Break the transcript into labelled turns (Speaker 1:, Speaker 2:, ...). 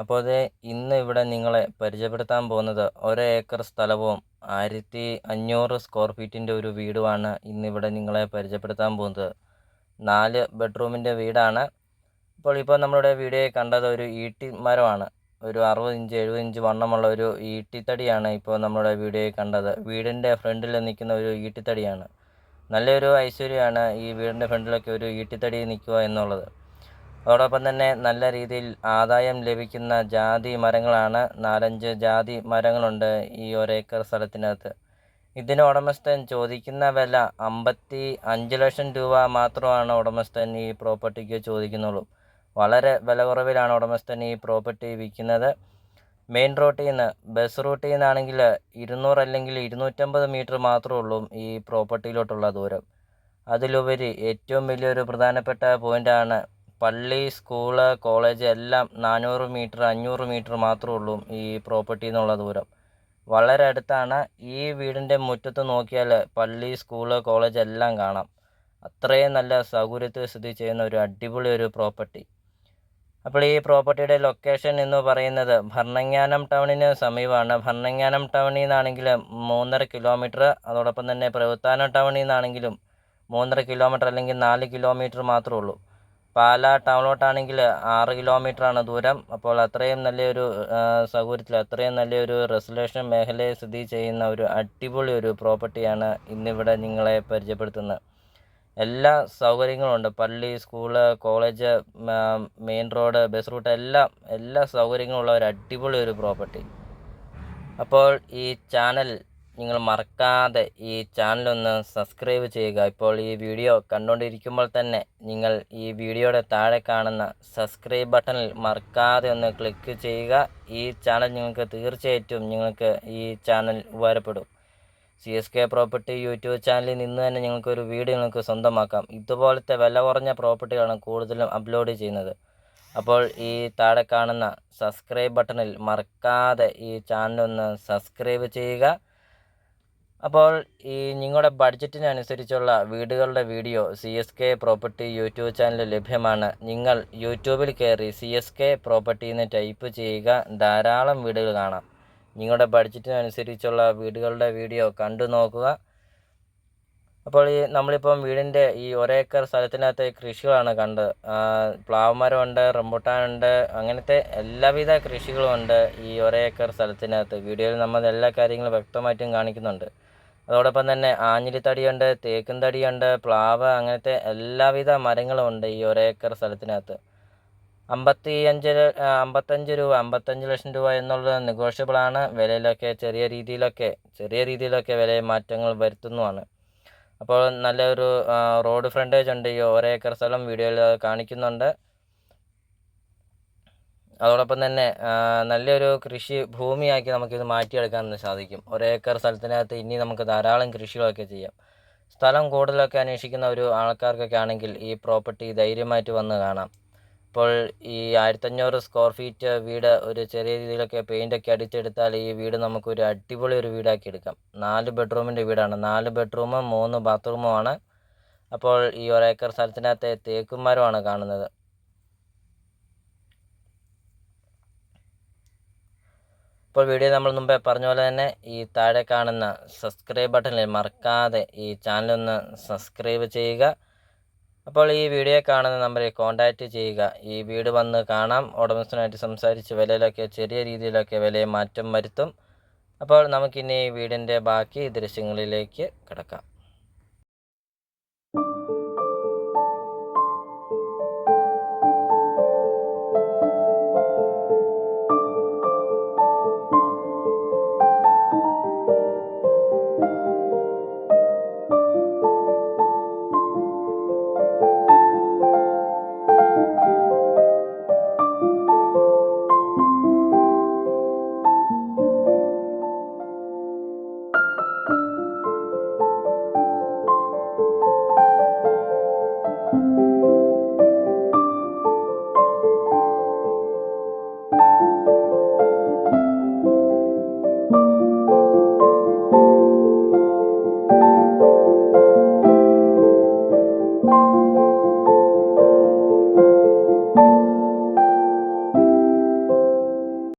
Speaker 1: അപ്പോൾ അത് ഇന്ന് ഇവിടെ നിങ്ങളെ പരിചയപ്പെടുത്താൻ പോകുന്നത് ഒരു ഏക്കർ സ്ഥലവും ആയിരത്തി അഞ്ഞൂറ് സ്ക്വയർ ഫീറ്റിന്റെ ഒരു വീടുമാണ് ഇന്നിവിടെ നിങ്ങളെ പരിചയപ്പെടുത്താൻ പോകുന്നത്. നാല് ബെഡ്റൂമിന്റെ വീടാണ്. അപ്പോൾ ഇപ്പോൾ നമ്മളുടെ വീഡിയോയിൽ കണ്ടത് ഒരു ഈട്ടി മരമാണ്. ഒരു അറുപത് ഇഞ്ച് എഴുപത് ഇഞ്ച് വണ്ണമുള്ള ഒരു ഈട്ടിത്തടിയാണ് ഇപ്പോൾ നമ്മുടെ വീഡിയോയിൽ കണ്ടത്. വീടിന്റെ ഫ്രണ്ടിൽ നിൽക്കുന്ന ഒരു ഈട്ടിത്തടിയാണ്. നല്ലൊരു ഐശ്വര്യമാണ് ഈ വീടിന്റെ ഫ്രണ്ടിലൊക്കെ ഒരു ഈട്ടിത്തടി നിൽക്കുക എന്നുള്ളത്. അതോടൊപ്പം തന്നെ നല്ല രീതിയിൽ ആദായം ലഭിക്കുന്ന ജാതി മരങ്ങളാണ്. നാലഞ്ച് ജാതി മരങ്ങളുണ്ട് ഈ ഒരേക്കർ സ്ഥലത്തിനകത്ത്. ഇതിന് ഉടമസ്ഥൻ ചോദിക്കുന്ന വില അമ്പത്തി അഞ്ച് ലക്ഷം രൂപ മാത്രമാണ് ഉടമസ്ഥൻ ഈ പ്രോപ്പർട്ടിക്ക് ചോദിക്കുന്നുള്ളൂ. വളരെ വില കുറവിലാണ് ഉടമസ്ഥൻ ഈ പ്രോപ്പർട്ടി വിൽക്കുന്നത്. മെയിൻ റോട്ടിൽ നിന്ന് ബസ് റൂട്ടിൽ നിന്നാണെങ്കിൽ ഇരുന്നൂറ് അല്ലെങ്കിൽ ഇരുന്നൂറ്റമ്പത് മീറ്റർ മാത്രമേ ഉള്ളൂ ഈ പ്രോപ്പർട്ടിയിലോട്ടുള്ള ദൂരം. അതിലുപരി ഏറ്റവും വലിയൊരു പ്രധാനപ്പെട്ട പോയിന്റാണ് പള്ളി സ്കൂൾ കോളേജ് എല്ലാം നാനൂറ് മീറ്റർ അഞ്ഞൂറ് മീറ്റർ മാത്രമേ ഉള്ളൂ ഈ പ്രോപ്പർട്ടിയിൽ നിന്നുള്ള ദൂരം. വളരെ അടുത്താണ് ഈ വീടിന്റെ മുറ്റത്ത് നോക്കിയാൽ പള്ളി സ്കൂൾ കോളേജ് എല്ലാം കാണാം. അത്രയും നല്ല സൗകര്യത്തിൽ സ്ഥിതി ചെയ്യുന്ന ഒരു അടിപൊളി ഒരു പ്രോപ്പർട്ടി അപ്പോൾ ഈ പ്രോപ്പർട്ടിയുടെ ലൊക്കേഷൻ എന്ന് പറയുന്നത് ഭരണങ്ങാനം ടൗണിന് സമീപമാണ്. ഭരണങ്ങാനം ടൗണിൽ നിന്നാണെങ്കിൽ മൂന്നര കിലോമീറ്റർ അതോടൊപ്പം തന്നെ പ്രവത്താനം ടൗണിൽ നിന്നാണെങ്കിലും മൂന്നര കിലോമീറ്റർ അല്ലെങ്കിൽ നാല് കിലോമീറ്റർ മാത്രമേ ഉള്ളൂ. പാലാ ടൗണിലോട്ടാണെങ്കിൽ ആറ് കിലോമീറ്ററാണ് ദൂരം. അപ്പോൾ അത്രയും നല്ലൊരു സൗകര്യത്തിൽ അത്രയും നല്ലൊരു റെസിഡൻഷ്യൽ മേഖലയെ സ്ഥിതി ചെയ്യുന്ന ഒരു അടിപൊളി ഒരു പ്രോപ്പർട്ടിയാണ് ഇന്നിവിടെ നിങ്ങളെ പരിചയപ്പെടുത്തുന്നത്. എല്ലാ സൗകര്യങ്ങളും ഉണ്ട് പള്ളി school college main road bus route എല്ലാം എല്ലാ സൗകര്യങ്ങളും ഉള്ള ഒരു അടിപൊളി ഒരു പ്രോപ്പർട്ടി. അപ്പോൾ ഈ ചാനൽ നിങ്ങൾ മറക്കാതെ ഈ ചാനലൊന്ന് സബ്സ്ക്രൈബ് ചെയ്യുക. ഇപ്പോൾ ഈ വീഡിയോ കണ്ടുകൊണ്ടിരിക്കുമ്പോൾ തന്നെ നിങ്ങൾ ഈ വീഡിയോയുടെ താഴെ കാണുന്ന സബ്സ്ക്രൈബ് ബട്ടണിൽ മറക്കാതെ ഒന്ന് ക്ലിക്ക് ചെയ്യുക. ഈ ചാനൽ നിങ്ങൾക്ക് തീർച്ചയായിട്ടും നിങ്ങൾക്ക് ഈ ചാനൽ ഉപകാരപ്പെടും. C S K property YouTube ചാനലിൽ നിന്ന് തന്നെ നിങ്ങൾക്കൊരു വീഡിയോ നിങ്ങൾക്ക് സ്വന്തമാക്കാം. ഇതുപോലത്തെ വില കുറഞ്ഞ പ്രോപ്പർട്ടികളാണ് കൂടുതലും അപ്ലോഡ് ചെയ്യുന്നത്. അപ്പോൾ ഈ താഴെ കാണുന്ന സബ്സ്ക്രൈബ് ബട്ടണിൽ മറക്കാതെ ഈ ചാനലൊന്ന് സബ്സ്ക്രൈബ് ചെയ്യുക. അപ്പോൾ ഈ നിങ്ങളുടെ ബഡ്ജറ്റിനനുസരിച്ചുള്ള വീടുകളുടെ video C S K property YouTube channel ലഭ്യമാണ്. നിങ്ങൾ യൂട്യൂബിൽ കയറി സി എസ് കെ പ്രോപ്പർട്ടി എന്ന് ടൈപ്പ് ചെയ്യുക. ധാരാളം വീടുകൾ കാണാം. നിങ്ങളുടെ ബഡ്ജറ്റിനനുസരിച്ചുള്ള വീടുകളുടെ വീഡിയോ കണ്ടു നോക്കുക. അപ്പോൾ ഈ നമ്മളിപ്പം വീടിന്റെ ഈ ഒരേക്കർ സ്ഥലത്തിനകത്ത് കൃഷികളാണ് കണ്ടത് പ്ലാവ് മരമുണ്ട് റംബുട്ടാനുണ്ട് അങ്ങനത്തെ എല്ലാവിധ കൃഷികളുമുണ്ട് ഈ ഒരേക്കർ സ്ഥലത്തിനകത്ത്. വീഡിയോയിൽ നമ്മൾ എല്ലാ കാര്യങ്ങളും വ്യക്തമായിട്ടും കാണിക്കുന്നുണ്ട്. അതോടൊപ്പം തന്നെ ആഞ്ഞിലിത്തടിയുണ്ട് തേക്കും തടിയുണ്ട് പ്ലാവ് അങ്ങനത്തെ എല്ലാവിധ മരങ്ങളും ഉണ്ട് ഈ ഒരേക്കർ സ്ഥലത്തിനകത്ത്. അമ്പത്തി അഞ്ച് അമ്പത്തഞ്ച് രൂപ അമ്പത്തഞ്ച് ലക്ഷം രൂപ എന്നുള്ളത് നെഗോഷ്യബിൾ ആണ് വിലയിലൊക്കെ ചെറിയ രീതിയിലൊക്കെ ചെറിയ രീതിയിലൊക്കെ വില മാറ്റങ്ങൾ വരുത്തുന്നതാണ്. അപ്പോൾ നല്ലൊരു റോഡ് ഫ്രണ്ടേജ് ഉണ്ട് ഈ ഒരേക്കർ സ്ഥലം വീഡിയോയിൽ കാണിക്കുന്നുണ്ട്. അതോടൊപ്പം തന്നെ നല്ലൊരു കൃഷി ഭൂമിയാക്കി നമുക്കിത് മാറ്റിയെടുക്കാൻ സാധിക്കും. ഒരേക്കർ സ്ഥലത്തിനകത്ത് ഇനി നമുക്ക് ധാരാളം കൃഷികളൊക്കെ ചെയ്യാം. സ്ഥലം കൂടുതലൊക്കെ അന്വേഷിക്കുന്ന ഒരു ആൾക്കാർക്കൊക്കെ ആണെങ്കിൽ ഈ പ്രോപ്പർട്ടി ധൈര്യമായിട്ട് വന്ന് കാണാം. ഇപ്പോൾ ഈ ആയിരത്തഞ്ഞൂറ് സ്ക്വയർ ഫീറ്റ് വീട് ഒരു ചെറിയ രീതിയിലൊക്കെ പെയിന്റൊക്കെ അടിച്ചെടുത്താൽ ഈ വീട് നമുക്കൊരു അടിപൊളി ഒരു വീടാക്കി എടുക്കാം. നാല് ബെഡ്റൂമിന്റെ വീടാണ്. നാല് ബെഡ്റൂമും മൂന്ന് ബാത്റൂമുമാണ്. അപ്പോൾ ഈ ഒരേക്കർ സ്ഥലത്തിനകത്തെ തേക്കുമരമാണ് കാണുന്നത്. ഇപ്പോൾ വീഡിയോ നമ്മൾ മുമ്പേ പറഞ്ഞ പോലെ തന്നെ ഈ താഴെ കാണുന്ന സബ്സ്ക്രൈബ് ബട്ടണിൽ മറക്കാതെ ഈ ചാനലൊന്ന് സബ്സ്ക്രൈബ് ചെയ്യുക. അപ്പോൾ ഈ വീഡിയോ കാണുന്ന നമ്പറിൽ കോൺടാക്റ്റ് ചെയ്യുക. ഈ വീട് വന്ന് കാണാം. ഉടമസ്ഥനായിട്ട് സംസാരിച്ച് വിലയിലൊക്കെ ചെറിയ രീതിയിലൊക്കെ വിലയെ മാറ്റം വരുത്തും. അപ്പോൾ നമുക്കിനി വീടിന്റെ ബാക്കി ദൃശ്യങ്ങളിലേക്ക് കിടക്കാം.